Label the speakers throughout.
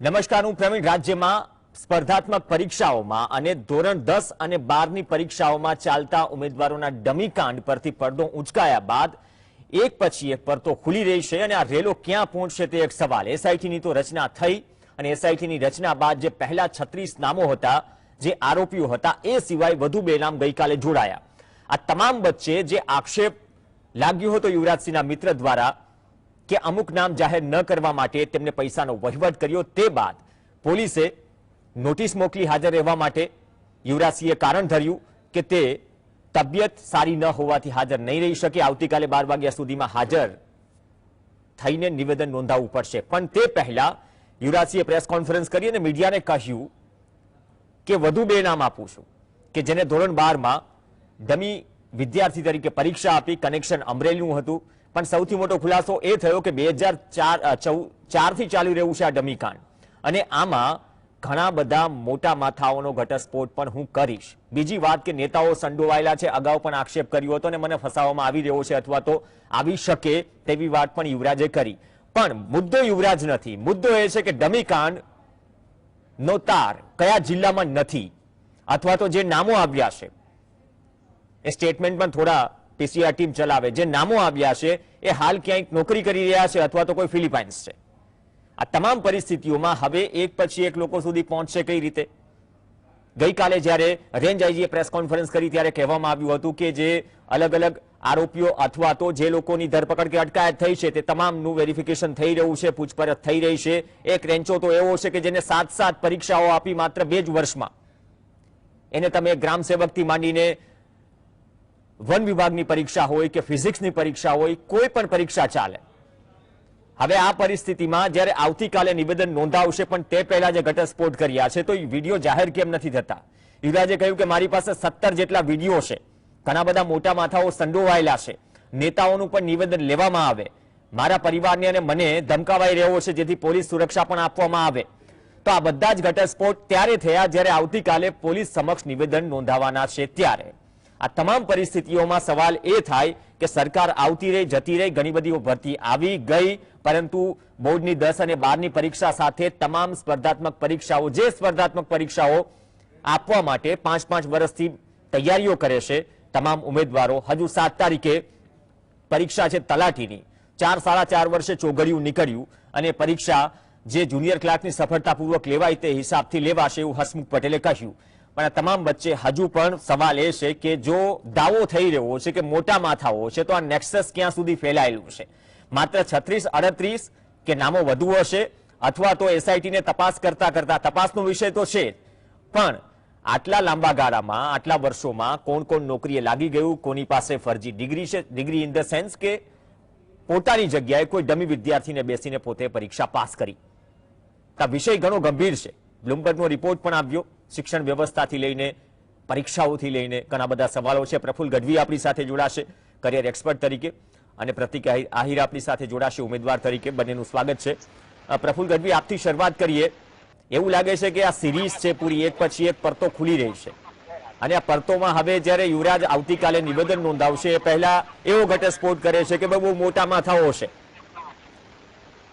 Speaker 1: નમસ્કાર, હું પ્રવીણ. રાજ્યમાં સ્પર્ધાત્મક પરીક્ષાઓમાં અને ધોરણ દસ અને બારની પરીક્ષાઓમાં ચાલતા ઉમેદવારોના ડમી કાંડ પરથી પડદો ઉંચકાયા બાદ એક પછી એક પરતો ખુલી રહી અને આ રેલો ક્યાં પહોંચશે તે એક સવાલ. એસઆઈટીની તો રચના થઈ અને એસઆઈટીની રચના બાદ જે પહેલા છત્રીસ નામો હતા, જે આરોપીઓ હતા, એ સિવાય વધુ બે નામ ગઈકાલે જોડાયા. આ તમામ વચ્ચે જે આક્ષેપ લાગ્યો હતો યુવરાજસિંહના મિત્ર દ્વારા કે અમુક નામ જાહેર ન કરવા માટે તેમને પૈસાનો વહીવટ કર્યો. તે બાદ પોલીસે નોટિસ મોકલી હાજર રહેવા માટે યુવરાજસિંહે કારણ ધર્યું કે તે તબિયત સારી ન હોવાથી હાજર નહીં રહી શકે. આવતીકાલે બાર વાગ્યા સુધીમાં હાજર થઈને નિવેદન નોંધાવવું પડશે. પણ તે પહેલા યુવરાજસિંહે પ્રેસ કોન્ફરન્સ કરી અને મીડિયાને કહ્યું કે વધુ બે નામ આપું છું કે જેને ધોરણ બારમાં ડમી વિદ્યાર્થી તરીકે પરીક્ષા આપી. કનેક્શન અમરેલીનું હતું. પણ સૌથી મોટો ખુલાસો એ થયો કે બે હજાર ચાર ચારથી ચાલી રહ્યું છે આ ડમીકાંડ. અને આમાં ઘણા બધા મોટા માથાઓનો ઘટસ્ફોટ પણ હું કરીશ. બીજી વાત કે નેતાઓ સંડોવાયેલા છે, અગાઉ પણ આક્ષેપ કર્યો હતો અને મને ફસાવવામાં આવી રહ્યો છે અથવા તો આવી શકે તેવી વાત પણ યુવરાજે કરી. પણ મુદ્દો યુવરાજ નથી. મુદ્દો એ છે કે ડમીકાંડ નો તાર કયા જિલ્લામાં નથી? અથવા તો જે નામો આવ્યા છે. એ સ્ટેટમેન્ટ પણ થોડા પીસીઆર ટીમ ચલાવે. જે નામો આવ્યા છે, એ હાલ ક્યાંક નોકરી કરી રહ્યા છે અથવા તો કોઈ ફિલિપાઇન્સ છે. આ તમામ પરિસ્થિતિઓમાં હવે એક પછી એક લોકો સુધી પહોંચશે કઈ રીતે? ગઈકાલે જ્યારે રેન્જ આઈજીએ પ્રેસ કોન્ફરન્સ કરી ત્યારે કહેવામાં આવ્યું હતું કે જે અલગ અલગ આરોપીઓ અથવા તો જે લોકોની ધરપકડ કે અટકાયત થઈ છે, તે તમામનું વેરિફિકેશન થઈ રહ્યું છે, પૂછપરછ થઈ રહી છે. એક રેન્ચો તો એવો છે કે જેને સાત સાત પરીક્ષાઓ આપી માત્ર બે જ વર્ષમાં. એને તમે ગ્રામ સેવકથી માંડીને વન વિભાગની પરીક્ષા હોય કે ફિઝિક્સની પરીક્ષા હોય, કોઈ પણ પરીક્ષા ચાલે. હવે આ પરિસ્થિતિમાં જ્યારે આવતીકાલે નિવેદન નોંધાવશે, પણ તે પહેલા જે ઘટસ્ફોટ કર્યા છે, તો એ વીડિયો જાહેર કેમ નથી થતા? યુવરાજે કહ્યું કે મારી પાસે સત્તર જેટલા વીડિયો છે. ઘણા બધા મોટા માથાઓ સંડોવાયેલા છે. નેતાઓનું પણ નિવેદન લેવામાં આવે. મારા પરિવારને અને મને ધમકાવાઈ રહ્યો છે, જેથી પોલીસ સુરક્ષા પણ આપવામાં આવે. તો આ બધા જ ઘટસ્ફોટ ત્યારે થયા જ્યારે આવતીકાલે પોલીસ સમક્ષ નિવેદન નોંધાવાના છે ત્યારે. આ તમામ પરિસ્થિતિઓમાં સવાલ એ થાય કે સરકાર આવતી રહી, જતી રહી, ઘણી બધી ભરતી આવી ગઈ, પરંતુ બોર્ડની દસ અને બારની પરીક્ષા સાથે તમામ સ્પર્ધાત્મક પરીક્ષાઓ, જે સ્પર્ધાત્મક પરીક્ષાઓ આપવા માટે પાંચ પાંચ વર્ષથી તૈયારીઓ કરે છે, તમામ ઉમેદવારો હજુ સાત તારીખે પરીક્ષા છે તલાટીની. ચાર સાડા ચાર વર્ષે ચોગડિયું નીકળ્યું અને પરીક્ષા જે જુનિયર ક્લાર્કની સફળતાપૂર્વક લેવાય તે હિસાબથી લેવાશે એવું હસમુખ પટેલે કહ્યું. પણ આ તમામ વચ્ચે હજુ પણ સવાલ એ છે કે જો દાવો થઈ રહ્યો છે કે મોટા માથાઓ છે, તો આ નેક્સસ ક્યાં સુધી ફેલાયેલું છે? માત્ર છત્રીસ, અડત્રીસ કે નામો વધુ હશે અથવા તો એસઆઈટીને તપાસ કરતા કરતા? તપાસનો વિષય તો છે પણ આટલા લાંબા ગાળામાં, આટલા વર્ષોમાં કોણ કોણ નોકરીએ લાગી ગયું? કોની પાસે ફરજી ડિગ્રી છે? ડિગ્રી ઇન ધ સેન્સ કે પોતાની જગ્યાએ કોઈ ડમી વિદ્યાર્થીને બેસીને પોતે પરીક્ષા પાસ કરી? આ વિષય ઘણો ગંભીર છે. બ્લુમબર્ગનો રિપોર્ટ પણ આવ્યો. શિક્ષણ વ્યવસ્થાથી લઈને, પરીક્ષાઓથી લઈને ઘણા બધા સવાલો છે. પ્રફુલ ગઢવી આપણી સાથે જોડાશે કરિયર એક્સપર્ટ તરીકે. અને પ્રતિક આહિર આપણી સાથે જોડાશે, ઉમેદવાર તરીકે. બંનેનું સ્વાગત છે. પ્રફુલ ગઢવી, આપથી શરૂઆત કરીએ. એવું લાગે છે કે આ સિરીઝ છે પૂરી, એક પછી એક પરતો ખુલી રહી છે. અને આ પરતોમાં હવે જ્યારે યુવરાજ આવતીકાલે નિવેદન નોંધાવશે, એ પહેલા એવો ઘટસ્ફોટ કરે છે કે બહુ મોટા માથાઓ છે.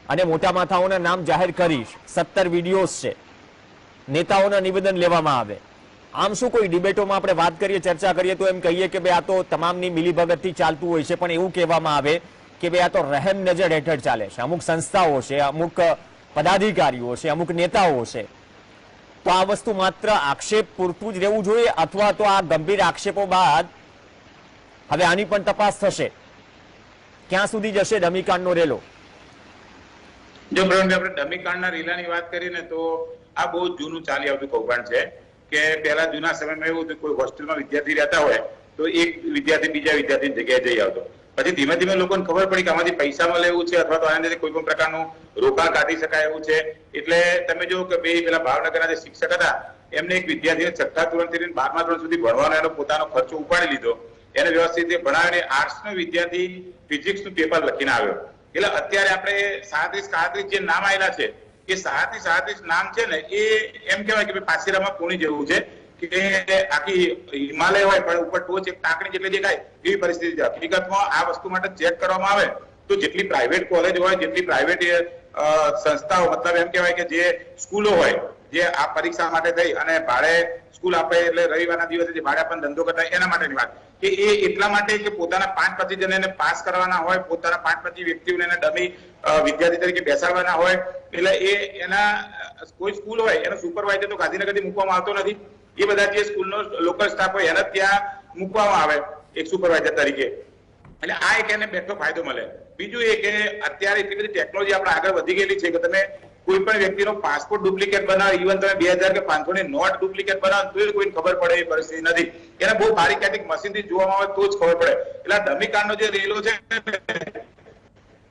Speaker 1: અને મોટા માથાઓના નામ જાહેર કરીશ. સત્તર વિડીયોઝ છે. નેતાઓના નિવેદન લેવામાં આવે. આમ શું કોઈ ડિબેટોમાં આપણે વાત કરીએ, ચર્ચા કરીએ, તો એમ કહીએ કે ભાઈ આ તો તમામની મિલીભગતથી ચાલતું હોય છે, પણ એવું કહેવામાં આવે કે ભાઈ આ તો રહેમ નજર હેઠળ ચાલે છે. અમુક સંસ્થાઓ છે, અમુક પદાધિકારીઓ છે, અમુક નેતાઓ છે. તો આ વસ્તુ માત્ર આક્ષેપ પૂરતું જ રહેવું જોઈએ અથવા તો આ ગંભીર આક્ષેપો બાદ હવે આની પણ તપાસ થશે. ક્યાં સુધી જશે ડમીકાંડનો રેલો?
Speaker 2: જો પ્રવીણભાઈ, આપણે ડમીકાંડના રીલાની વાત કરીએ ને તો આ બહુ જૂનું ચાલી આવતું કૌભાંડ છે કે પહેલા જૂના સમયમાં એવું હતું કોઈ હોસ્ટેલમાં વિદ્યાર્થી રહેતા હોય તો એક વિદ્યાર્થી બીજા વિદ્યાર્થીની જગ્યાએ જઈ આવતો. પછી ધીમે ધીમે લોકોને ખબર પડી કે આમાંથી પૈસા મળે એવું છે અથવા તો આના લીધે કોઈ પણ પ્રકારનું રોકાણ કાઢી શકાય એવું છે. એટલે તમે જો કે બે પેલા ભાવનગરના જે શિક્ષક હતા, એમને એક વિદ્યાર્થીને છઠ્ઠા ધોરણથી બારમા ધોરણ સુધી ભણવાનો એનો પોતાનો ખર્ચો ઉપાડી લીધો. એને વ્યવસ્થિત રીતે ભણાવીને આર્ટ્સ નો વિદ્યાર્થી ફિઝિક્સનું પેપર લખીને આવ્યો. એટલે અત્યારે આપણે સાડત્રીસ સાડત્રીસ જે નામ આવેલા છે એ સાડત્રીસ સાડત્રીસ નામ છે ને, એ એમ કહેવાય કે ભાઈ પાસીરામાં પૂણી જેવું છે કે આખી હિમાલય હોય, પણ ઉપર ટોચ એક ટાંકણી જેટલી દેખાય એવી પરિસ્થિતિ છે. હકીકતમાં આ વસ્તુ માટે ચેક કરવામાં આવે તો જેટલી પ્રાઇવેટ કોલેજ હોય, જેટલી પ્રાઇવેટ સંસ્થાઓ, મતલબ એમ કહેવાય કે જે સ્કૂલો હોય, જે આ પરીક્ષા માટે થઈ અને ભાડે સ્કૂલ આપે એટલે રવિવારના દિવસે જે ભાડા પણ ધંધો કરતા એના માટેની વાત. કે એ એટલા માટે કે પોતાના પાંચ પચીસ જણને પાસ કરવાના હોય, પોતાના પાંચ પચીસ વ્યક્તિઓને ડમી વિદ્યાર્થી તરીકે બેસાડવાના હોય, એટલે એ એના કોઈ સ્કૂલ હોય, એનો સુપરવાઇઝર તો ગાંધીનગરથી મૂકવામાં આવતો નથી. એ બધા જે સ્કૂલનો લોકલ સ્ટાફ હોય, એને ત્યાં મૂકવામાં આવે એક સુપરવાઇઝર તરીકે. એટલે આ એક એને બેઠો ફાયદો મળે. બીજું એ કે અત્યારે એટલી બધી ટેકનોલોજી આપણે આગળ વધી ગયેલી છે કે તમે કોઈ પણ વ્યક્તિનો પાસપોર્ટ ડુપ્લિકેટ બનાવે ઇવન તમે બે હજાર કે પાંચસો ની નોટ ડુપ્લિકેટ બનાવે તો કોઈને ખબર પડે એવી પરિસ્થિતિ નથી. એને બહુ બારીકાઈથી મશીનથી જોવામાં આવે તો જ ખબર પડે. એટલે ડમી કાર્ડનો જે રેલો છે,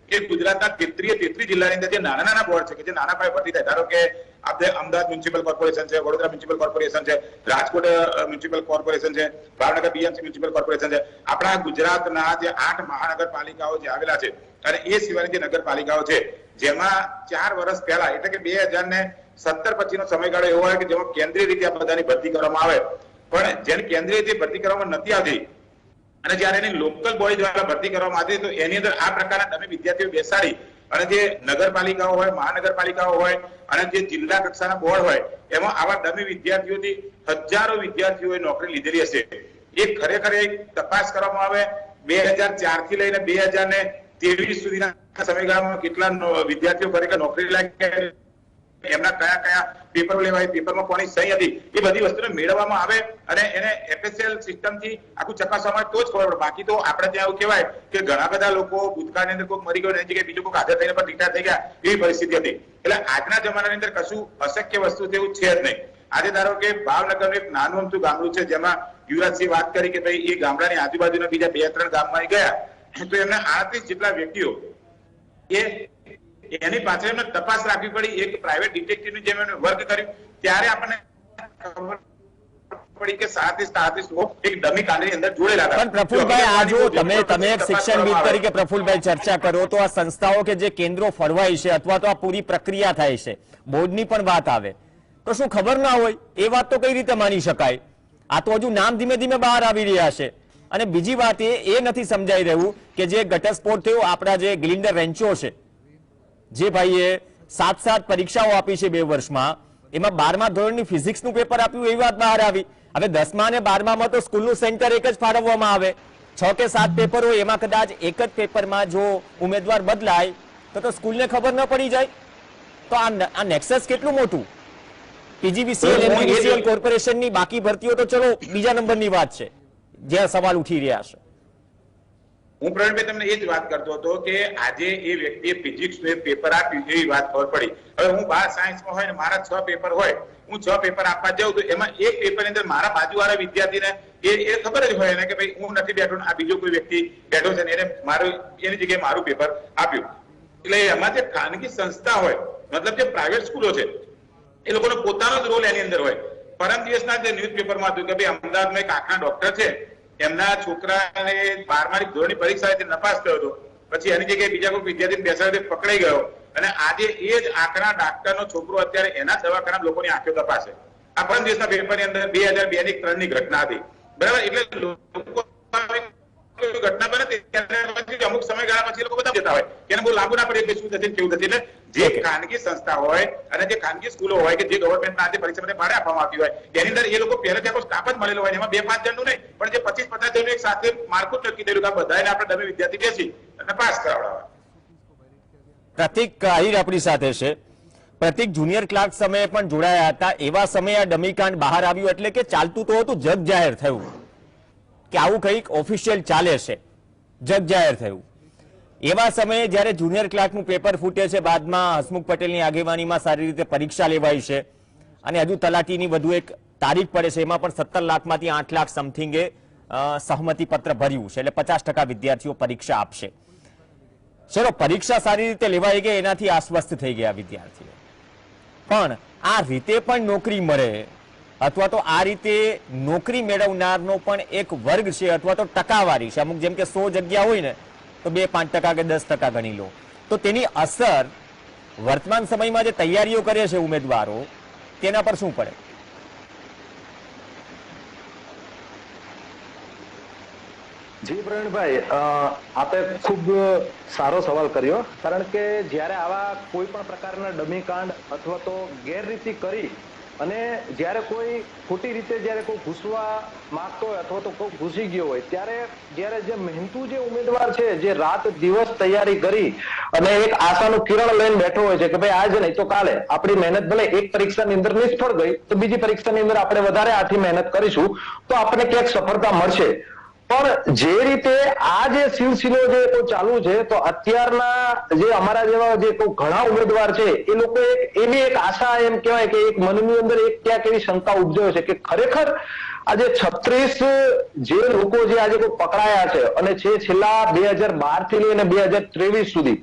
Speaker 2: એ ગુજરાતના તેત્રીએ તેત્રી જિલ્લાની અંદર જે નાના નાના બોર્ડ છે કે જે નાના પાયે ભરતી થાય. ધારો કે આપણે અમદાવાદ મ્યુનિસિપલ કોર્પોરેશન છે, વડોદરા મ્યુનિસિપલ કોર્પોરેશન છે, રાજકોટ મ્યુનિસિપલ કોર્પોરેશન છે, ભાવનગર બીએમસી મ્યુનિસિપલ કોર્પોરેશન છે. આપણા ગુજરાતના જે આઠ મહાનગરપાલિકાઓ જે આવેલા છે, અને એ સિવાયની જે નગરપાલિકાઓ છે જેમાં ચાર વર્ષ પહેલા, એટલે કે બે હજાર ને સત્તર પછીનો સમયગાળો એવો હોય કે જેમાં કેન્દ્રીય રીતે આ બધાની ભરતી કરવામાં આવે. પણ જેને કેન્દ્રીય રીતે ભરતી કરવામાં નથી આવતી, અને જ્યારે એની લોકલ બોડી દ્વારા ભરતી કરવામાં આવતી, તો એની અંદર આ પ્રકારના તમે વિદ્યાર્થીઓ બેસાડી, અને જે નગરપાલિકાઓ હોય, મહાનગરપાલિકાઓ હોય, અને જે જિલ્લા કક્ષાના બોર્ડ હોય, એમાં આવા ડમી વિદ્યાર્થીઓથી હજારો વિદ્યાર્થીઓએ નોકરી લીધેલી હશે. એ ખરેખર એક તપાસ કરવામાં આવે, બે હજાર ચારથી લઈને બે હજાર ને ત્રેવીસ સુધીના સમયગાળામાં કેટલા વિદ્યાર્થીઓ ખરેખર નોકરી લાગે એમના કયા કયા પેપર લેવાય, પેપરમાં કોની સહી હતી, એ બધી વસ્તુને મેળવવામાં આવે અને એને એફએસએલ સિસ્ટમથી આખું ચકાસવામાં તો જ ખબર પડે. બાકી તો આપણે ત્યાં એવું કહેવાય કે ઘણા બધા લોકો ભૂતકાળની અંદર કોઈક મરી ગયો એની જગ્યાએ બીજું કોઈ હાજર થઈને પણ રિટાયર થઈ ગયા એવી પરિસ્થિતિ હતી. એટલે આજના જમાનાની અંદર કશું અશક્ય વસ્તુ તેવું છે જ નહીં. આજે ધારો કે ભાવનગરનું એક નાનું અમથું ગામડું છે, જેમાં યુવરાજસિંહ વાત કરી કે ભાઈ એ ગામડાની આજુબાજુના બીજા બે ત્રણ ગામમાં ગયા. તો એમના આડત્રીસ જેટલા વ્યક્તિઓ એ એની પાછળ એમને તપાસ રાખવી પડી એક પ્રાઇવેટ ડિટેક્ટિવની જેમ એમને વર્ક કર્યું. ત્યારે આપણને ખબર પડી કે સાડત્રીસ સાડત્રીસ લોકો એક ડમી કાંડની અંદર જોડેલા હતા.
Speaker 1: પણ પ્રફુલભાઈ આ જો
Speaker 2: જો
Speaker 1: તમે તમે એક શિક્ષણવિદ તરીકે પ્રફુલભાઈ ચર્ચા કરો તો આ સંસ્થાઓ કે જે કેન્દ્રો ફરવાય છે અથવા તો આ પૂરી પ્રક્રિયા થાય છે બોર્ડની પણ વાત આવે. તો શું ખબર ના હોય? એ વાત તો કઈ રીતે માની શકાય? આ તો હજુ નામ ધીમે ધીમે બહાર આવી રહ્યા છે. અને બીજી વાત એ એ નથી સમજાઈ રહ્યું કે જે ઘટસ્ફોટ થયો આપણા જે ગ્લિન્ડર રેન્ચો છે જે ભાઈએ સાત સાત પરીક્ષાઓ આપી છે બે વર્ષમાં એમાં બારમા ધોરણની ફિઝિક્સનું પેપર આપ્યું એવી વાત બહાર આવી. હવે દસમા અને બારમામાં તો સ્કૂલનું સેન્ટર એક જ ફાળવવામાં આવે. છ કે સાત પેપર હોય એમાં કદાચ એક જ પેપરમાં જો ઉમેદવાર બદલાય તો તો સ્કૂલને ખબર ન પડી જાય. તો આ નેક્સેસ કેટલું મોટું? પીજીવીસીએલ એમજીવીસીએલ કોર્પોરેશનની બાકી ભરતીઓ તો ચલો બીજા નંબરની વાત છે. જ્યાં સવાલ ઉઠી રહ્યા છે.
Speaker 2: હું પ્રવીણભાઈ તમને એ જ વાત કરતો હતો કે આજે એ વ્યક્તિએ ફિઝિક્સનું પેપર આપ્યું એવી વાત ખબર પડી. હવે હું બાર સાયન્સમાં હોય ને મારા છ પેપર હોય, હું છ પેપર આપવા જાઉં તો એમાં એક પેપરની અંદર મારા બાજુવાળા વિદ્યાર્થીને એ એ ખબર જ હોય ને કે ભાઈ હું નથી બેઠો આ બીજો કોઈ વ્યક્તિ બેઠો છે ને એને મારું, એની જગ્યાએ મારું પેપર આપ્યું. એટલે એમાં જે ખાનગી સંસ્થા હોય, મતલબ જે પ્રાઇવેટ સ્કૂલો છે, એ લોકોનો પોતાનો જ રોલ એની અંદર હોય. પરમ દિવસના જે ન્યૂઝપેપરમાં હતું કે ભાઈ અમદાવાદમાં એક આંખના ડોક્ટર છે એમના છોકરાને બારમાની ધોરણની પરીક્ષા નપાસ થયો હતો. પછી એની જગ્યાએ બીજા કોઈ વિદ્યાર્થી બેસાડે પકડાઈ ગયો. અને આજે એ જ આંકડા ડાક્ટરનો છોકરો અત્યારે એના દવાખાના લોકોની આંખો તપાસે. આ પરમ દિવસના પેપરની અંદર બે હજાર બે ની ત્રણની ઘટના હતી. બરાબર? એટલે લોકો ઘટના બને ત્યારે પછી અમુક સમયગાળા પછી લોકો બધા જતા હોય. એને બહુ લાંબુ ના પડે કે શું થશે કેવું થશે. એટલે જે ખાનગી સંસ્થા હોય અને જે ખાનગી સ્કૂલો હોય કે જે ગવર્મેન્ટના આજે પરીક્ષા માટે ભાડે આપવામાં આવતી હોય તેની અંદર એ લોકો પહેલે ત્યાં સ્ટાફ જ મળેલો હોય એમાં બે પાંચ જણનું નહીં પણ જે પચીસ પચાસ જણનું એક સાથે માળખું જ નક્કી થયેલું કે બધાને આપણે ડમી વિદ્યાર્થી બેસી અને પાસ કરાવડાવવા.
Speaker 1: પ્રતિક આહિર આપણી સાથે છે. પ્રતિક જુનિયર ક્લાર્ક સમયે પણ જોડાયા હતા. એવા સમયે આ ડમી કાંડ બહાર આવ્યું એટલે કે ચાલતું તો હતું જગ જાહેર થયું. કે આવું કંઈક ઓફિશિયલ ચાલે છે. જગ જાહેર થયું. એવા સમયે જ્યારે જુનિયર ક્લાર્કનું પેપર ફૂટે છે, બાદમાં હસમુખ પટેલની આગેવાનીમાં સારી રીતે પરીક્ષા લેવાય છે અને હજુ તલાટીની વધુ એક તારીખ પડે છે, એમાં પણ સત્તર લાખમાંથી આઠ લાખ સમથિંગે સહમતિ પત્ર ભર્યું છે, એટલે પચાસ ટકા વિદ્યાર્થીઓ પરીક્ષા આપશે. ચલો, પરીક્ષા સારી રીતે લેવાઈ ગઈ એનાથી આશ્વસ્ત થઈ ગયા વિદ્યાર્થીઓ? પણ આ રીતે પણ નોકરી મળે અથવા તો આ રીતે નોકરી મેળવનારનો પણ એક વર્ગ છે અથવા તો ટકાવારી છે. અમુક જેમ કે સો જગ્યા હોય ને, તો બે પાંચ ટકા કે દસ ટકા ગણી લો. તો તેની અસર વર્તમાન સમયમાં જે તૈયારીઓ કરે છે ઉમેદવારો, તેના પર શું પડે?
Speaker 3: જી, પ્રવીણભાઈ આપે ખૂબ સારો સવાલ કર્યો. કારણ કે જ્યારે આવા કોઈ પણ પ્રકારના ડમીકાંડ અથવા તો ગેરરીતિ કરી અને જ્યારે કોઈ ખોટી રીતે જ્યારે કોઈ ઘૂસવા માંગતો હોય અથવા તો કોઈ ઘૂસી ગયો હોય, ત્યારે જ્યારે જે મહેનતુ જે ઉમેદવાર છે, જે રાત દિવસ તૈયારી કરી અને એક આશાનું કિરણ લઈને બેઠો હોય છે કે ભાઈ આજે નહીં તો કાલે આપણી મહેનત ભલે એક પરીક્ષાની અંદર નિષ્ફળ ગઈ, તો બીજી પરીક્ષાની અંદર આપણે વધારે આથી મહેનત કરીશું, તો આપણને ક્યાંક સફળતા મળશે. પણ જે રીતે આ જે સિલસિલો જે ચાલુ છે, તો અત્યારના જે અમારા જેવા જે ઘણા ઉમેદવાર છે, એ લોકો એની એક આશા એમ કહેવાય કે એક મનની અંદર એક ક્યાંક એવી શંકા ઉપજાવે છે કે ખરેખર આજે છત્રીસ જે લોકો જે આજે કોઈ પકડાયા છે અને છે છેલ્લા બે હજાર બારથી લઈને બે હજાર ત્રેવીસ સુધી,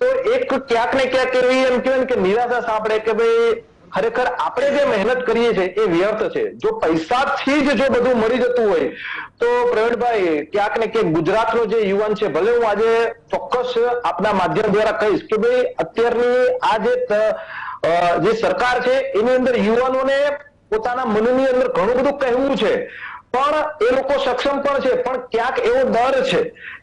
Speaker 3: તો એક ક્યાંક ને ક્યાંક એવી એમ કહેવાય કે નિરાશા સાંભળે કે ભાઈ ખરેખર આપણે જે મહેનત કરીએ છીએ એ વ્યર્થ છે. જો પૈસાથી જ જો બધું મળી જતું હોય, તો પ્રવીણભાઈ, ક્યાંક ને ક્યાંક ગુજરાતનો જે યુવાન છે, ભલે હું આજે ચોક્કસ આપના માધ્યમ દ્વારા કહીશ કે ભાઈ, અત્યારની આ જે સરકાર છે, એની અંદર યુવાનોને પોતાના મનની અંદર ઘણું બધું કહેવું છે. પણ એ લોકો સક્ષમ પણ છે. પણ ક્યાંક એવો ડર છે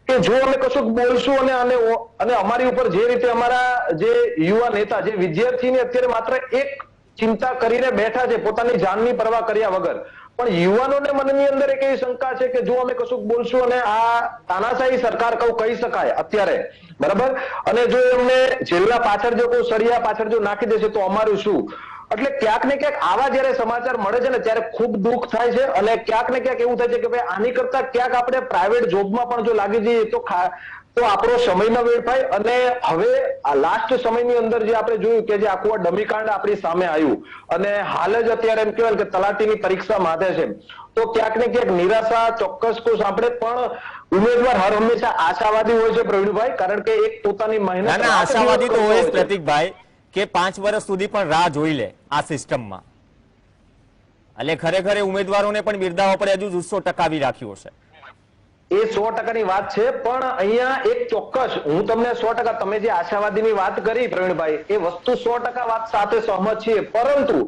Speaker 3: કે જો અમે કશુંક બોલશું અને અને અને અમારી ઉપર જે રીતે અમારા જે યુવા નેતા, જે વિદ્યાર્થીને અત્યારે માત્ર એક ચિંતા કરીને બેઠા છે, પોતાની જાનની પરવા કર્યા વગર. પણ યુવાનોને મનની અંદર એક એવી શંકા છે કે જો અમે કશુંક બોલશું અને આ તાનાશાહી સરકાર કહું, કહી શકાય અત્યારે. બરાબર? અને જો એમને જેલના પાછળ જો કોઈ સળિયા પાછળ જો નાખી દેશે તો અમારું શું? એટલે ક્યાંક ને ક્યાંક આવા જયારે સમાચાર મળે છે ને, ત્યારે ખૂબ દુઃખ થાય છે અને ક્યાંક ને ક્યાંક એવું થાય છે કે ભાઈ આની કરતા ક્યાંક આપણે પ્રાઇવેટ જોબમાં પણ જો લાગી જઈએ તો તો આપણો સમયનો વેડફાય અને હવે આ લાસ્ટ સમયની અંદર જે આપણે જોયું કે જે આખું આ ડમીકાંડ આપણી સામે આવ્યું અને હાલ જ અત્યારે એમ કહેવાય કે તલાટીની પરીક્ષા માથે છે. તો ક્યાંક ને ક્યાંક નિરાશા ચોક્કસ કોષ આપણે પણ ઉમેદવાર હર હંમેશા આશાવાદી હોય છે પ્રવીણભાઈ કારણ કે એક પોતાની મહેનત
Speaker 1: આશાવાદી તો હોય. પ્રતિકભાઈ કે પાંચ વર્ષ સુધી પણ રાહ જોઈ લે આ સિસ્ટમમાં. એટલે ખરેખર ઉમેદવારોને પણ બિરદાવા પડે હજુ જુસ્સો ટકાવી રાખ્યો છે
Speaker 3: એ સો ટકાની વાત છે, પણ અહીંયા એક ચોક્કસ, હું તમને સો ટકા, તમે જે આશાવાદીની વાત કરી પ્રવીણભાઈ, એ વસ્તુ સો ટકા વાત સાથે સહમત છીએ. પરંતુ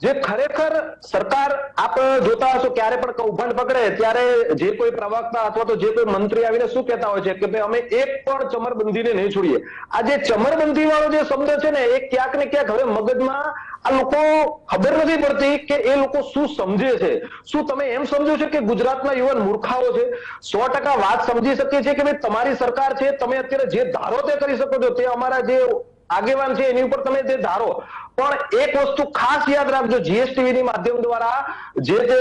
Speaker 3: જે ખરેખર સરકાર આપ જોતા હશો, ક્યારે પણ કૌભાંડ પકડે ત્યારે જે કોઈ પ્રવક્તા અથવા તો જે કોઈ મંત્રી આવીને શું કહેતા હોય છે કે ભાઈ અમે એક પણ ચમરબંધીને નહીં છોડીએ. આ જે ચમરબંધી વાળો જે શબ્દ છે ને, એ ક્યાંક ને ક્યાંક હવે મગજમાં આ લોકો ખબર નથી પડતી કે એ લોકો શું સમજે છે. શું તમે એમ સમજો છો કે ગુજરાતના યુવાન મૂર્ખાઓ છે? સો ટકા વાત સમજી શકીએ છીએ કે ભાઈ તમારી સરકાર છે, તમે અત્યારે જે ધારો તે કરી શકો છો, તે અમારા જે આગેવાન છે, એની ઉપર તમે જે ધારો પણ એક વસ્તુ ખાસ યાદ રાખજો જીએસટીવી ની માધ્યમ દ્વારા જે તે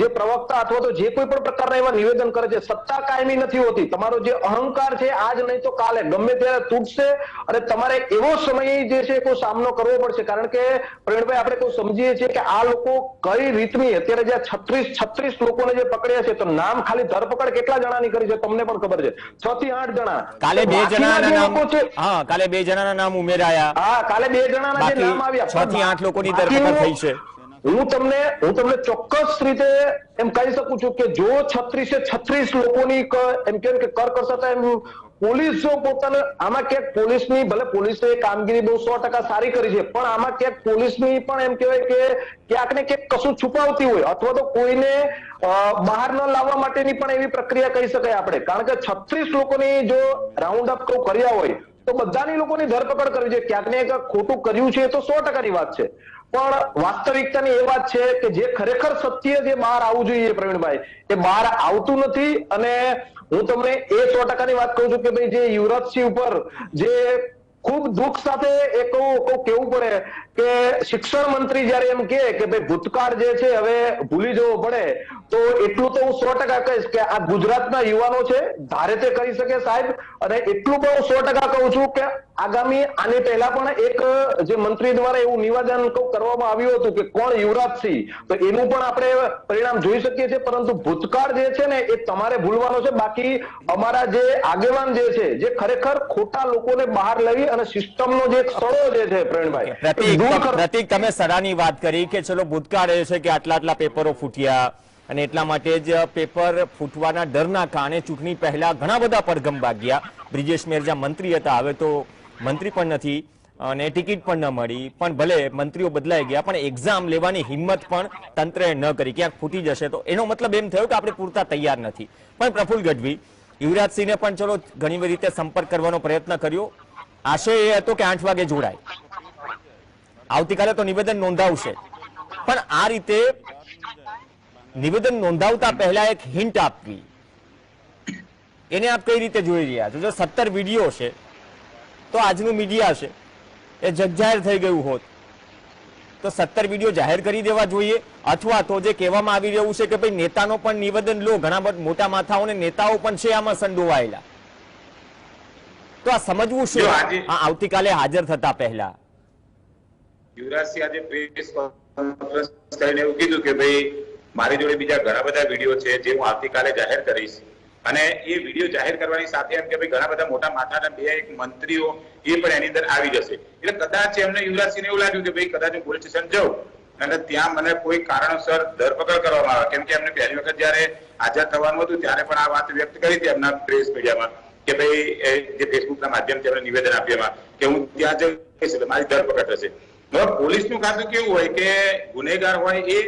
Speaker 3: જે પ્રવક્તા અથવા તો જે કોઈ પણ પ્રકારના એવા નિવેદન કરે છે સત્તા કાયમી નથી હોતી. તમારો જે અહંકાર છે આજ નહીં તો કાલે. ગમે ત્યારે તૂટશે અને તમારે એવો સમય જે છે કોઈ સામનો કરવો પડશે. કારણ કે પ્રવીણભાઈ આપણે કોઈ સમજીએ છીએ કે આ લોકો કઈ રીતની અત્યારે જે છત્રીસ છત્રીસ લોકોને જે પકડ્યા છે તો નામ ખાલી ધરપકડ કેટલા જણાની કરી છે તમને પણ ખબર છે. છ થી આઠ જણા.
Speaker 1: કાલે બે
Speaker 3: જણા
Speaker 1: જણાના નામ હા કાલે બે જણાના નામ ઉમેરાયા.
Speaker 3: હા કાલે બે જણાના જે
Speaker 1: બાકી
Speaker 3: નામ આવ્યા
Speaker 1: છ થી આઠ લોકોની ધરપકડ થઈ છે.
Speaker 3: હું તમને હું તમને ચોક્કસ રીતે એમ કહી શકું છું કે જો છત્રીસે છત્રીસ લોકોની એમ કેમ કે કરકસરતા એમ પોલીસ જો પોતાને આમાં ક્યાંક પોલીસની ભલે પોલીસે કામગીરી બહુ સો ટકા સારી કરી છે પણ આમાં ક્યાંક પોલીસની પણ એમ કહેવાય કે ક્યાંક ને ક્યાંક કશું છુપાવતી હોય અથવા તો કોઈને બહાર ન લાવવા માટેની પણ એવી પ્રક્રિયા કહી શકાય આપણે કારણ કે છત્રીસ લોકોની જો રાઉન્ડ અપ કર્યા હોય તો બધાની લોકોની ધરપકડ કરવી છે ક્યાંક ને ક્યાંક ખોટું કર્યું છે તો સો ટકાની વાત છે. પણ વાસ્તવિકતાની એ વાત છે કે જે ખરેખર સત્ય જે બહાર આવવું જોઈએ પ્રવીણભાઈ. એ બહાર આવતું નથી અને હું તમને એ સો ટકાની વાત કહું છું કે ભાઈ જે યુવરાજસિંહ ઉપર જે ખૂબ દુઃખ સાથે એ કહું કેવું પડે કે શિક્ષણ મંત્રી જયારે એમ કે ભાઈ, ભૂતકાળ જે છે, હવે ભૂલી જવો પડે. તો એટલું તો હું સો ટકા કહીશ કે આ ગુજરાતના યુવાનો છે, ધારે તે કરી શકે સાહેબ. અને એટલું પણ હું સો ટકા કહું છું કે આગામી, આની પહેલા પણ એક, જે મંત્રી દ્વારા એવું નિવેદન કરવામાં આવ્યું હતું કે કોણ યુવરાજસિંહ? તો એનું પણ આપણે પરિણામ જોઈ શકીએ છીએ. પરંતુ ભૂતકાળ જે છે ને, એ તમારે ભૂલવાનો છે. બાકી અમારા જે આગેવાન જે છે, જે ખરેખર ખોટા લોકોને બહાર લાવી અને સિસ્ટમનો જે સડો જે છે પ્રવીણભાઈ
Speaker 1: પ્રતિક તમે સરાની વાત કરી કે ચલો ભૂતકાળ એ છે કે આટલા આટલા પેપરો ફૂટ્યા અને એટલા માટે જ પેપર ફૂટવાના ડરના કારણે ચૂંટણી પહેલા ઘણા બધા પડઘમ વાગ્યા. બ્રિજેશ મેરજા મંત્રી હતા હવે તો મંત્રી પણ નથી અને ટિકિટ પણ ન મળી. પણ ભલે મંત્રીઓ બદલાઈ ગયા પણ એક્ઝામ લેવાની હિંમત પણ તંત્રએ ન કરી. ક્યાંક ફૂટી જશે તો એનો મતલબ એમ થયો કે આપણે પૂરતા તૈયાર નથી. પણ પ્રફુલ ગઢવી યુવરાજસિંહને પણ ચલો ઘણી બધી રીતે સંપર્ક કરવાનો પ્રયત્ન કર્યો. આશય એ હતો કે આઠ વાગે જોડાય. આવતીકાલે તો નિવેદન નોંધાવશે. પણ આ રીતે નિવેદન નોંધાવતા પહેલા એક હિન્ટ આપવી. એને આપ કઈ રીતે જોઈ રહ્યા છો? જો સત્તર વીડિયો છે તો આજનું મીડિયા છે એ જગજાહેર થઈ ગયું હોત. તો સત્તર વીડિયો જાહેર કરી દેવા જોઈએ. અથવા તો જે કહેવામાં આવી રહ્યું છે કે ભાઈ નેતાનો પણ નિવેદન લો. ઘણા મોટા માથાઓને નેતાઓ પણ છે આમાં સંડોવાયેલા. તો આ સમજવું શું? આવતીકાલે હાજર થતા પહેલા.
Speaker 2: યુવરાજસિંહ આજે પ્રેસ કોન્ફરન્સ કરીને એવું કીધું કે ભાઈ મારી જોડે બીજા ઘણા બધા વીડિયો છે જે હું આવતીકાલે જાહેર કરીશ. અને એ વીડિયો જાહેર કરવાની સાથે એમ કે ભાઈ ઘણા બધા મોટા માથાના બે એક મંત્રીઓ એ પણ એની અંદર આવી જશે. એટલે કદાચ એમને યુવરાજસિંહને એવું લાગ્યું કે ભાઈ કદાચ હું પોલીસ સ્ટેશન જાઉં. અને ત્યાં મને કોઈ કારણોસર ધરપકડ કરવામાં આવે. કેમ કે એમને પહેલી વખત જયારે હાજર થવાનું હતું ત્યારે પણ આ વાત વ્યક્ત કરી હતી એમના પ્રેસ મીડિયામાં કે ભાઈ જે ફેસબુકના માધ્યમથી એમણે નિવેદન આપ્યું કે હું ત્યાં જઈશ એટલે મારી ધરપકડ થશે. હવે પોલીસનું ખાતું કેવું હોય કે ગુનેગાર હોય એ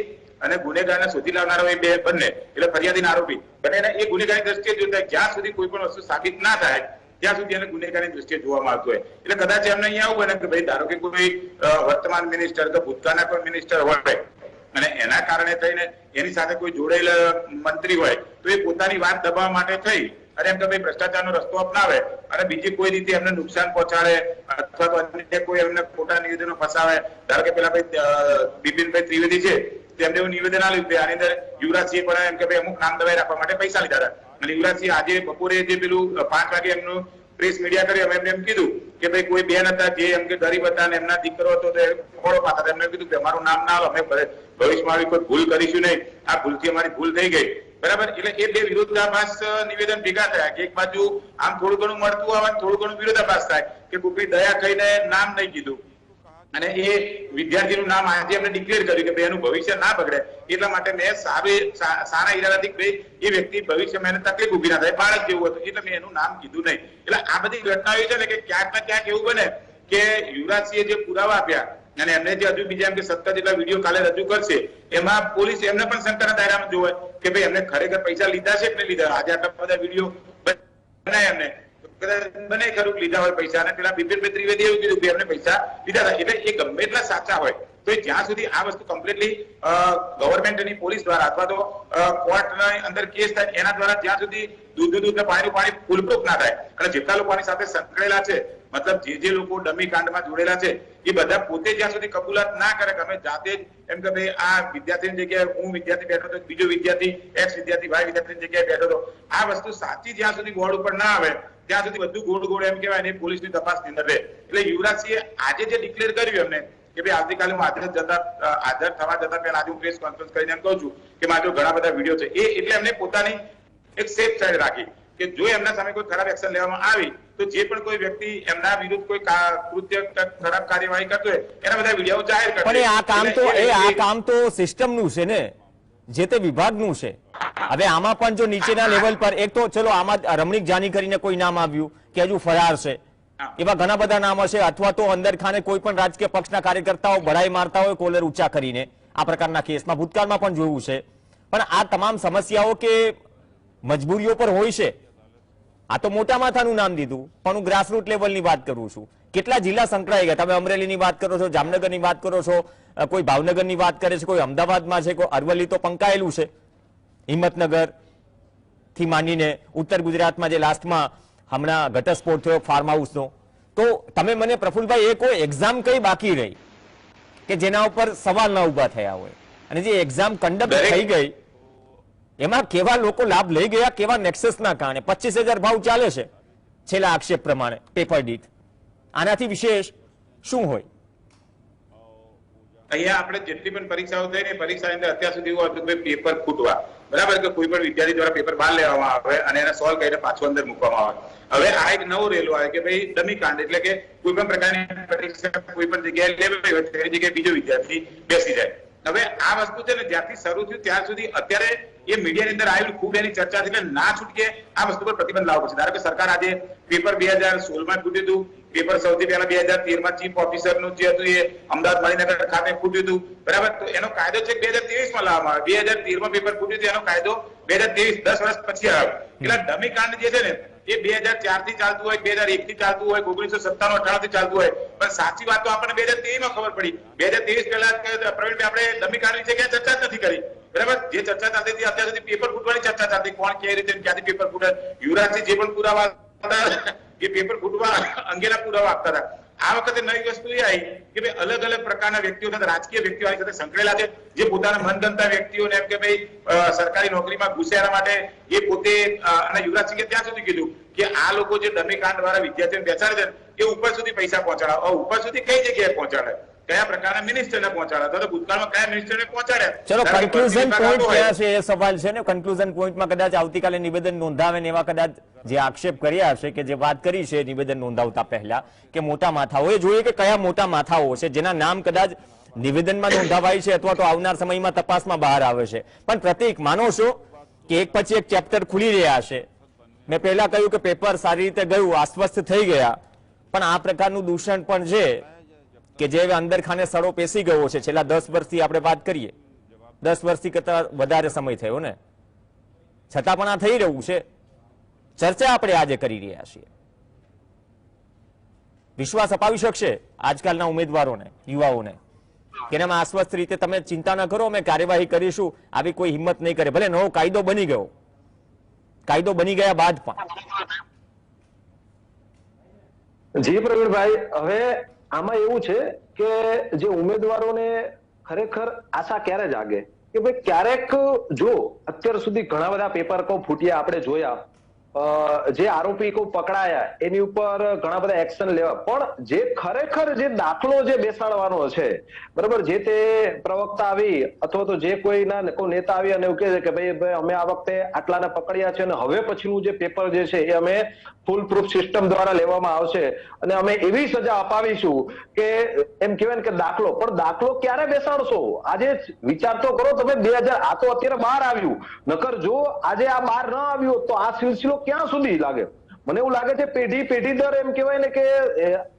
Speaker 2: અને ગુનેગારને શોધી લાવનાર હોય બે બંને, એટલે ફરિયાદી અને આરોપી. બંને એ ગુનેગારની દ્રષ્ટિએ જોતા જ્યાં સુધી કોઈ પણ વસ્તુ સાબિત ના થાય, ત્યાં સુધી એને ગુનેગારની દ્રષ્ટિએ જોવામાં આવતું હોય. એટલે કદાચ એમને અહીંયા આવું બને કે ભાઈ, ધારો કે કોઈ વર્તમાન મિનિસ્ટર કે ભૂતકાળના પણ મિનિસ્ટર હોય, અને એના કારણે થઈને એની સાથે કોઈ જોડાયેલા મંત્રી હોય, તો એ પોતાની વાત દબાવવા માટે થઈ અને એમ કે ભાઈ ભ્રષ્ટાચારનો રસ્તો અપનાવે અને બીજી કોઈ રીતે એમને નુકસાન પહોંચાડે અથવા તો અન્ય કોઈ એમને ખોટા નિવેદનો ફસાવે, ધારો કે પેલા ભાઈ બિપિનભાઈ ત્રિવેદી છે, તેમને એવું નિવેદન આપ્યું કે આની અંદર યુવરાજસિંહ પણ એમ કે ભાઈ અમુક નામ દવાઈ રાખવા માટે પૈસા લીધા હતા. અને યુવરાજસિંહ આજે બપોરે જે પેલું પાંચ વાગે એમનું પ્રેસ મીડિયા કર્યું એમને એમ કીધું કે ભાઈ કોઈ બેન હતા જે એમ કે ગરીબ હતા અને એમના દીકરો હતો તો ખોળો પાતા એમને કીધું કે અમારું નામ ના આવે અમે ભવિષ્યમાં આવી કોઈ ભૂલ કરીશું નહીં. આ ભૂલથી અમારી ભૂલ થઈ ગઈ. બરાબર? એટલે એ બે વિરોધાભાસ નિવેદન ભેગા થયા કે એક બાજુ આમ થોડું ઘણું મળતું આવે થોડું ઘણું વિરોધાભાસ થાય કે કોઈક દયા કહીને નામ નહીં કીધું. અને એ વિદ્યાર્થીનું નામ આજે એમને ડિક્લેર કર્યું કે ભાઈ, એનું ભવિષ્ય ના બગડે. એટલા માટે મેં સારું સારા ઈરાદાથી ભાઈ, એ વ્યક્તિ ભવિષ્યમાં એને તકલીફ ઊભી ના થાય, બાળક જેવું હતું, એટલે મેં એનું નામ કીધું નહીં. એટલે આ બધી ઘટનાઓ એ છે ને કે ક્યાંક ને ક્યાંક એવું બને કે યુવરાજસિંહે જે પુરાવા આપ્યા અને એમને જે હજુ બીજા એમ કે સત્તર જેટલા વીડિયો કાલે રજૂ કરશે, એમાં પોલીસ એમને પણ શંકાના દાયરામાં જોવે કે ભાઈ એમને ખરેખર પૈસા લીધા છે કે લીધા? આજે આટલા બધા વીડિયો બનાય એમને. બને ખરું લીધા હોય પૈસા. અને પેલા બિપિનભાઈ ત્રિવેદી એવું કીધું કે એમને પૈસા લીધા હતા. એટલે એ ગમે એટલા સાચા હોય. તો જ્યાં સુધી આ વસ્તુ કમ્પ્લીટલી ગવર્મેન્ટની પોલીસ દ્વારા અથવા તો કોર્ટના અંદર કેસ થાય એના દ્વારા જ્યાં સુધી દૂધ દૂધ પાણીનું પાણી ફૂલપ્રૂફ ના થાય. અને જેટલા લોકોની સાથે સંકળેલા છે મતલબ જે જે લોકો ડમી કાંડમાં જોડેલા છે, એ બધા પોતે જ્યાં સુધી કબૂલાત ના કરે કે અમે જાતે જ, એમ કે ભાઈ આ વિદ્યાર્થીની જગ્યાએ હું વિદ્યાર્થી બેઠો હતો, બીજો વિદ્યાર્થી એક્સ વિદ્યાર્થી વાય વિદ્યાર્થીની જગ્યાએ બેઠો હતો, આ વસ્તુ સાચી જ્યાં સુધી બોર્ડ ઉપર ના આવે, ત્યાં સુધી બધું ગોળ ગોળ એમ કહેવાય ને પોલીસની તપાસની અંદર રહે. એટલે યુવરાજસિંહે આજે જે ડિક્લેર કર્યું એમને, કે ભાઈ આવતીકાલે હું હાજર જતા હાજર થવા જતા પહેલા આજે હું પ્રેસ કોન્ફરન્સ કરીને એમ કહું છું કે મારા ઘણા બધા વીડિયો છે, એ એટલે એમને પોતાની એક સેફ સાઈડ રાખી. કે જો એમના સામે કોઈ ખરાબ એક્શન લેવામાં આવી તો જે પણ કોઈ વ્યક્તિ એમના વિરુદ્ધ કોઈ કૃત્ય ખરાબ કાર્યવાહી કરતો હોય એના બધા વીડિયો જાહેર કરે
Speaker 1: પણ આ કામ તો એ આ કામ તો સિસ્ટમનું છે ને? જે તે વિભાગનું છે. હવે આમાં પણ જો નીચેના લેવલ પર એક તો ચલો આમાં રમણીક જાની કરીને કોઈ નામ આવ્યું કે હજુ ફરાર છે. એવા ઘણા બધા નામ હશે અથવા તો અંદર ખાને કોઈ પણ રાજકીય પક્ષના કાર્યકર્તાઓ બઢાઈ મારતા હોય કોલર ઊંચા કરીને. આ પ્રકારના કેસમાં ભૂતકાળમાં પણ જોયું છે. પણ આ તમામ સમસ્યાઓ કે મજબૂરીઓ પર હોય છે. આ તો મોટા માથાનું નામ દીધું પણ હું ગ્રાસરૂટ લેવલની વાત કરું છું. કેટલા જિલ્લા સંકળાઈ ગયા? તમે અમરેલીની વાત કરો છો જામનગરની વાત કરો છો કોઈ ભાવનગરની વાત કરે છે કોઈ અમદાવાદમાં છે કોઈ અરવલ્લી તો પંકાયેલું છે. હિંમતનગરથી માંડીને ઉત્તર ગુજરાતમાં જે લાસ્ટમાં હમણાં ઘટસ્ફોટ થયો ફાર્મ હાઉસનો તો તમે મને પ્રફુલભાઈ એ કોઈ એક્ઝામ કઈ બાકી રહી? કે જેના ઉપર સવાલ ના ઊભા થયા હોય? અને જે એક્ઝામ કન્ડક્ટ થઈ ગઈ એમાં કેવા લોકો લાભ લઈ ગયા, કેવા નેક્સસ ના કારણે? પચીસ ભાવ ચાલે છેલ્લા આક્ષેપ પ્રમાણે પેપર દીઠ આનાથી વિશેષ શું હોય?
Speaker 2: અહીંયા આપણે જેટલી પણ પરીક્ષાઓ થઈ ને પરીક્ષા અંદર અત્યાર સુધી એવું હતું કે પેપર ખૂટવા. બરાબર કે કોઈ પણ વિદ્યાર્થી દ્વારા પેપર બહાર લેવામાં આવે અને એને સોલ્વ કરીને પાછું અંદર મૂકવામાં આવે. હવે આ એક નવો રેલો આવે કે ભાઈ ડમી કાંડ એટલે કે કોઈ પણ પ્રકારની પરીક્ષા કોઈ પણ જગ્યાએ લેવી હોય તેની જગ્યાએ બીજો વિદ્યાર્થી બેસી જાય. હવે આ વસ્તુ છે ને જ્યારથી શરૂ થયું, ત્યાં સુધી અત્યારે એ મીડિયાની અંદર આવેલું ખૂબ એની ચર્ચા છે એટલે ના છૂટકે આ વસ્તુ પર પ્રતિબંધ લાવવો પડશે. ધારો કે સરકાર આજે પેપર બે હજાર સોળમાં છૂટ્યું હતું. પેપર સૌથી પહેલા બે હજાર તેરમાં ચીફ ઓફિસરનું જે હતું એ અમદાવાદ મણિનગર ખાતે ફૂટ્યું હતું. બરાબર? તો એનો કાયદો છે બે હજાર ત્રેવીસમાં લાવવામાં આવ્યો બે હજાર તેરમાં પેપર ફૂટ્યું હતું, એનો કાયદો બે હજાર ત્રેવીસ દસ વર્ષ પછી આવ્યો એટલે ડમી કાંડ જે છે ને, એ બે હજાર ચારથી ચાલતું હોય, બે હજાર એક થી ચાલતું હોય, ઓગણીસો સત્તાણું અઠાણું થી ચાલતું હોય. પણ સાચી વાત તો આપણને બે હજાર ત્રેવીસમાં ખબર પડી. બે હજાર ત્રેવીસ પહેલા પ્રવીણભાઈ, આપણે ડમી કાંડ વિશે ક્યાં ચર્ચા જ નથી કરી. બરાબર? જે ચર્ચા ચાલતી હતી અત્યાર સુધી પેપર ફૂટવાની ચર્ચા ચાલતી. કોણ કઈ રીતે ક્યાંથી પેપર ફૂટે? યુવરાજસિંહ જે પણ પુરાવા એ પેપર ફૂટવા અંગેના પુરાવા આપતા હતા. આ વખતે નવી વસ્તુ એ આવી કે ભાઈ અલગ અલગ પ્રકારના વ્યક્તિઓ સાથે, રાજકીય વ્યક્તિઓ સાથે સંકળેલા છે. જે પોતાના મનગમતા વ્યક્તિઓને એમ કે ભાઈ સરકારી નોકરીમાં ઘૂસ્યા માટે એ પોતે અને અને યુવરાજસિંહે ત્યાં સુધી કીધું કે આ લોકો જે ડમી કાંડ દ્વારા વિદ્યાર્થીઓને બેસાડે છે એ ઉપર સુધી પૈસા પહોંચાડે. ઉપર સુધી કઈ જગ્યાએ પહોંચાડે? કયા પ્રકારના મિનિસ્ટરને પહોંચાડ્યા? હતા તો ભૂતકાળમાં કયા મિનિસ્ટરને પહોંચાડ્યા?
Speaker 1: ચલો કન્ક્લુઝન પોઈન્ટ કયા છે એ સવાલ છે ને? કન્ક્લુઝન પોઈન્ટમાં કદાચ આવતીકાલે નિવેદન નોંધાવે ને એવા કદાચ જે આક્ષેપ કર્યા હશે કે જે વાત કરી છે નિવેદન નોંધાવતા પહેલા કે મોટા માથાઓ. એ જોઈએ કે કયા મોટા માથાઓ છે જેના નામ કદાચ નિવેદનમાં નોંધાવાય છે અથવા તો આવનાર સમયમાં તપાસમાં બહાર આવે છે. પણ પ્રતિક માનો છો કે એક પછી એક ચેપ્ટર ખુલી રહ્યા છે. મેં પહેલા કહ્યું કે પેપર સારી રીતે ગયું આશ્વસ્ત થઈ ગયા. પણ આ પ્રકારનું દૂષણ પણ છે. કે જે હવે અંદર સડો પેસી ગયો છેલ્લા દસ વર્ષથી આપણે વાત કરીએ. દસ વર્ષથી કરતા વધારે સમય થયો ને. છતાં પણ આ થઈ રહ્યું છે. ચર્ચા આપણે આજે કરી રહ્યા છીએ. વિશ્વાસ અપાવી શકશે આજકાલના ઉમેદવારોને, યુવાઓને. કેનામાં આશ્વસ્ત રીતે તમે ચિંતા ન કરો, અમે કાર્યવાહી કરીશું. આવી કોઈ હિંમત નહીં કરે. ભલે નવો કાયદો બની ગયો. કાયદો બની ગયા બાદ પણ.
Speaker 3: જી, પ્રવીણભાઈ, હવે આમાં એવું છે કે જે ઉમેદવારોને ખરેખર આશા ક્યારે જાગે? કે ભાઈ ક્યારેક જો અત્યાર સુધી ઘણા બધા પેપર કો ફૂટ્યા, આપણે જોયા. જે આરોપી પકડાયા, એની ઉપર ઘણા બધા એક્શન લેવા. પણ જે ખરેખર જે દાખલો જે બેસાડવાનો છે, બરાબર, જે તે પ્રવક્તા આવી, અથવા તો જે કોઈના કોઈ નેતા આવી અને એવું કહે છે કે ભાઈ અમે આ વખતે આટલાને પકડ્યા છે અને હવે પછીનું જે પેપર જે છે એ અમે ફૂલ પ્રૂફ સિસ્ટમ દ્વારા લેવામાં આવશે અને અમે એવી સજા અપાવીશું કે એમ કહેવાય કે દાખલો. પણ દાખલો ક્યારે બેસાડશો? આજે વિચાર તો કરો તમે બે હજાર, આ તો અત્યારે બહાર આવ્યું. નકર જો આજે આ બહાર ન આવ્યું તો આ સિલસિલો ક્યાં સુધી લાગે? મને એવું લાગે છે પેઢી પેઢી દર એમ કહેવાય ને કે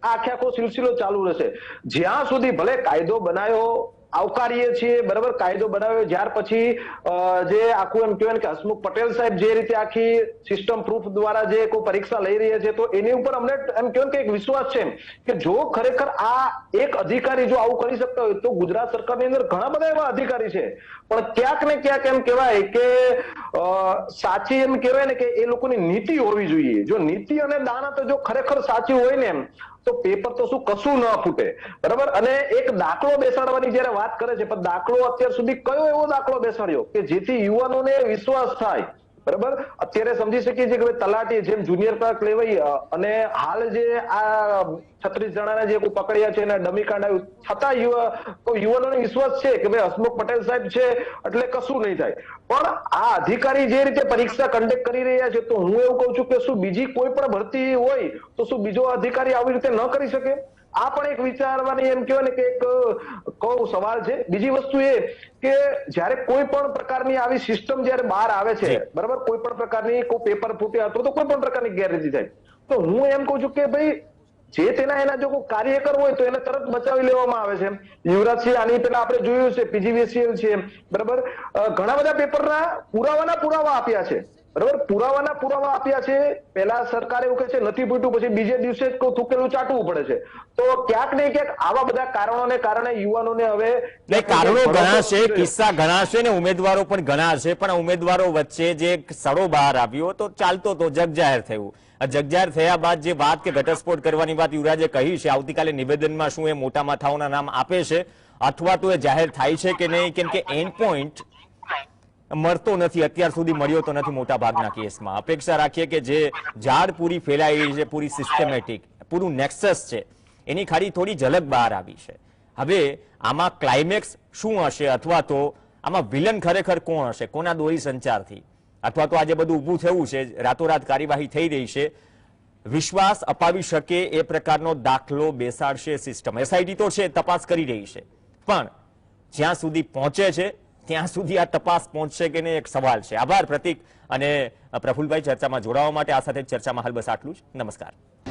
Speaker 3: આખે આખો સિલસિલો ચાલુ રહેશે. જ્યાં સુધી ભલે કાયદો બનાવ્યો આવકારીએ છીએ, બરાબર? કાયદો બનાવ્યો, જ્યાર પછી જે આખું એમ કહેવાય કે હસમુખ પટેલ સાહેબ જે રીતે આખી સિસ્ટમ પ્રૂફ દ્વારા જે કોઈ પરીક્ષા લઈ રહ્યા છે, તો એની ઉપર અમને એમ કહેવાય કે એક વિશ્વાસ છે કે જો ખરેખર આ એક અધિકારી જો આવું કરી શકતા હોય, તો ગુજરાત સરકારની અંદર ઘણા બધા એવા અધિકારી છે. પણ ક્યાંક ને ક્યાંક એમ કહેવાય કે સાચી એમ કહેવાય ને કે એ લોકોની નીતિ હોવી જોઈએ. જો નીતિ અને દાનત જો ખરેખર સાચી હોય ને એમ તો પેપર તો શું કશું ન ફૂટે. બરાબર? અને એક દાખલો બેસાડવાની જયારે વાત કરે છે, પણ દાખલો અત્યાર સુધી કયો એવો દાખલો બેસાડ્યો કે જેથી યુવાનોને વિશ્વાસ થાય? બરાબર? અત્યારે સમજી શકીએ છીએ કે તલાટી જેમ જુનિયર ક્લાર્ક લેવાય અને હાલ જે આ છત્રીસ જણાને જે પકડ્યા છે, એના ડમી કાંડ છતાં યુવાનોને વિશ્વાસ છે કે ભાઈ હસમુખ પટેલ સાહેબ છે, એટલે કશું નહીં થાય. પણ આ અધિકારી જે રીતે પરીક્ષા કન્ડક્ટ કરી રહ્યા છે, તો હું એવું કહું છું કે શું બીજી કોઈ પણ ભરતી હોય, તો શું બીજો અધિકારી આવી રીતે ન કરી શકે? આ પણ એક વિચારવાની એમ કહેવાય ને કે એક કહું સવાલ છે. બીજી વસ્તુ એ કે જ્યારે કોઈ પણ પ્રકારની આવી સિસ્ટમ જ્યારે બહાર આવે છે બરાબર? કોઈ પણ પ્રકારની કોઈ પેપર ફૂટે અથવા તો કોઈ પણ પ્રકારની ગેરરીતિ થાય. તો હું એમ કહું છું કે ભાઈ જે તેના એના જો કોઈ કાર્યકર હોય તો એને તરત બચાવી લેવામાં આવે છે યુવરાજસિંહ આની પેલા આપણે જોયું છે પીજીવીસીએલ છે બરાબર? ઘણા બધા પેપરના પુરાવાના પુરાવા આપ્યા છે. બરાબર? પુરાવાના પુરાવા આપ્યા છે. પેલા સરકાર એવું કહે છે નથી પૂટ્યું પછી બીજે દિવસે થૂકેલું ચાટવું પડે છે. તો ક્યાંક ને ક્યાંક આવા બધા કારણોને કારણે યુવાનોને હવે
Speaker 1: કારણો ઘણા છે કિસ્સા ઘણા છે ને ઉમેદવારો પણ ઘણા છે પણ ઉમેદવારો વચ્ચે જે સડો બહાર આવ્યો તો ચાલતો તો જગજાહેર થયું. જગજાહેર થયા બાદ જે વાત કે ઘટસ્ફોટ કરવાની વાત યુવરાજે કહી છે આવતીકાલે નિવેદનમાં શું એ મોટા માથાઓના નામ આપે છે અથવા તો એ જાહેર થાય છે કે નહીં? કેમ કે એન્ડ પોઈન્ટ મળતો નથી, અત્યાર સુધી મળ્યો તો નથી મોટા ભાગના કેસમાં. અપેક્ષા રાખીએ કે જે ઝાડ પૂરી ફેલાયેલી છે, પૂરી સિસ્ટમેટિક પૂરું નેક્સસ છે, એની ખાલી થોડી ઝલક બહાર આવી છે. હવે આમાં ક્લાઇમેક્સ શું હશે અથવા તો આમાં વિલન ખરેખર કોણ હશે, કોના દોરી સંચારથી? અથવા તો આજે બધું ઊભું થયું છે, રાતોરાત કાર્યવાહી થઈ રહી છે. વિશ્વાસ અપાવી શકે એ પ્રકારનો દાખલો બેસાડશે સિસ્ટમ એસઆઈટી તો છે, તપાસ કરી રહી છે. પણ જ્યાં સુધી પહોંચે છે ત્યાં સુધી આ તપાસ પહોંચશે કે નહીં, એક સવાલ છે. આભાર પ્રતિક અને પ્રફુલભાઈ ચર્ચામાં જોડાવા માટે આ સાથે ચર્ચામાં હાલ બસ આટલું જ. નમસ્કાર.